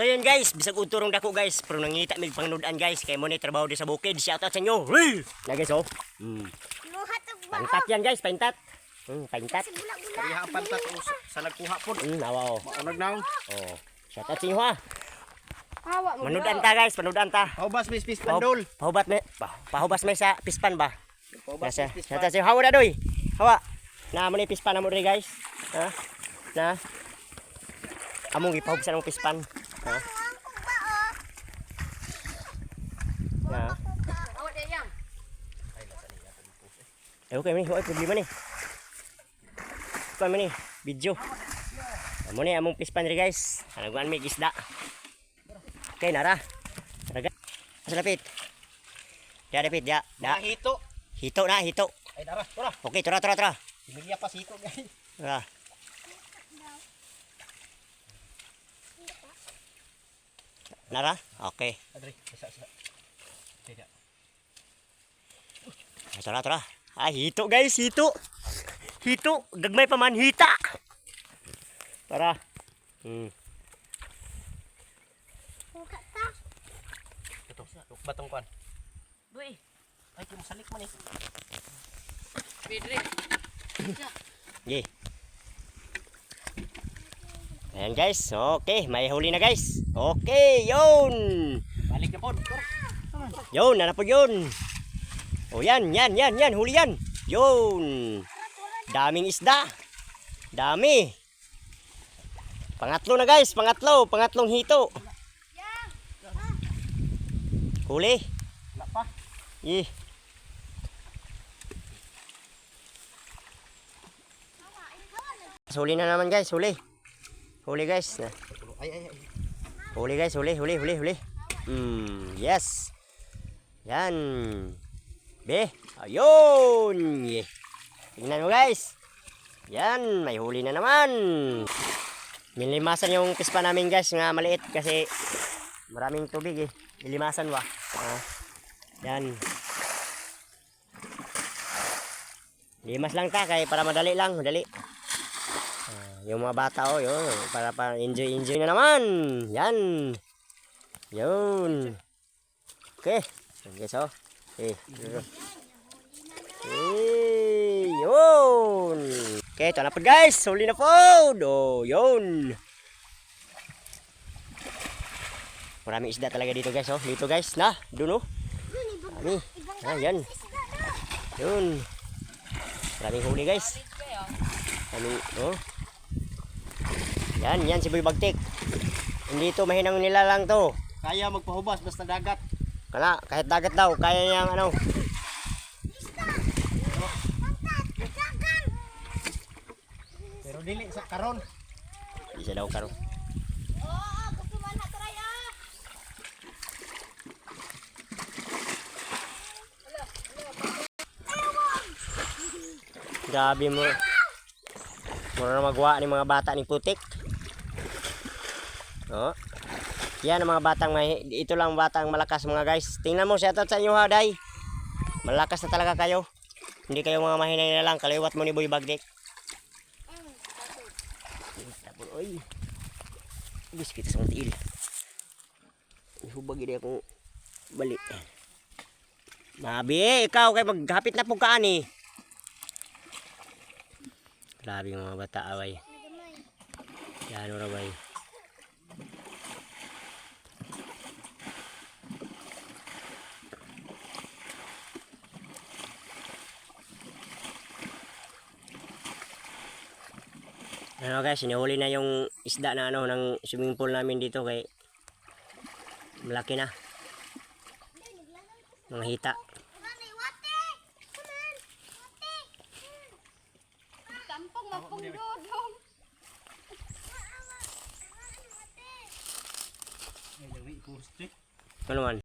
So yun guys, bisag uturong dako guys, pero nangita mig pangnudan guys, kay mo ni trabaho di sa bukid. Shout out sa inyo. Hey! Na guys oh. Mm. Pantat yan guys, pantat. Mm, pantat. Ang pantat o sa- sa nagkuha po. Mm, nawa oh. Maunag na. Oh. Shout out sa inyo ha. Manudan ta guys, manudan ta. Paubas mis mis Pahub- pandol. Pahubat pa- pahubas me sa pispan ba? Paubas Nasa, mis mis shout out sa inyo. Hawa na doy. Hawa. Na mo ni pispan na mo rin guys. Ha? Na. Among ipahubasan ng pispan. Ha? Na. Hawa dia yang. Eh, okay, mani. Okay, problema ni. Okay, mani. Video. Amo ni, among pispan rin guys. Hanaguan may isda. Okay, nara. Nara guys. Asa lapit? Ya, lapit, ya. Da. Hito. Hito na, hito. Ay dara, tura. Okay, tura, tura, tura. Similya pa hito guys. Tura. Nara? Okay. Adri, isa isa. Tidak. Tura, tura. Ah, hito guys, hito. Hito. Gagmay pa man, hita. Tara. Hmm. Muhat ta. Ito, batong kwan. Boy. Ay, kung salik man eh. Pedre. Okay. Ayan guys. Okay, may huli na guys. Okay, yun. Balik na po. Yun, ano po yun? O yan, yan, yan, yan, huli yan. Yun. Daming isda. Dami. Pangatlo na guys, pangatlo, pangatlong hito. Huli. Wala pa. Eh. Huli na naman guys, huli. Huli guys. Ay ay ay. Huli guys, huli, huli, huli, huli. Hmm, yes. Yan. Be, ayun. Yeah. Tingnan mo guys. Yan, may huli na naman. Nilimasan yung pispa namin guys, nga maliit kasi maraming tubig eh. Nilimasan wa. Ah, yan. Limas lang ta kay para madali lang, madali. Yung mga bata oh, yun, para para enjoy enjoy na naman. Yan. Yun. Okay. Okay, so. Okay. Eh, yun. Okay, ito na po guys. Huli na po. Oh, yun. Maraming isda talaga dito guys. Oh, dito guys. Na, doon oh. Marami. Ah, yan. Yun. Maraming huli guys. Maraming, oh. Yan, yan si Boy Bagtik. Hindi to mahinang nilalang to. Kaya magpahubas basta dagat. Kala, kahit dagat daw, kaya niyang ano. Pero dili sa karon. Di siya daw karo. Kukuman ha try ah. Grabe mo. Mura na magawa ni mga bata ni putik. Oh. Yan ang mga batang may ito lang batang malakas mga guys. Tingnan mo shoutout sa inyo ha, day. Malakas na talaga kayo. Hindi kayo mga mahinay na lang kaliwat mo ni Boy Bagdik. Oy. Bis kita sa tiil. Hubag ini akong balik. Mabi, ikaw kay maghapit na pug kaani. Grabe mga bata away. Yan ora Ano guys, sinihuli na yung isda na ano ng swimming pool namin dito kay malaki na. Mga hita. Tampong ko strict. Ano man?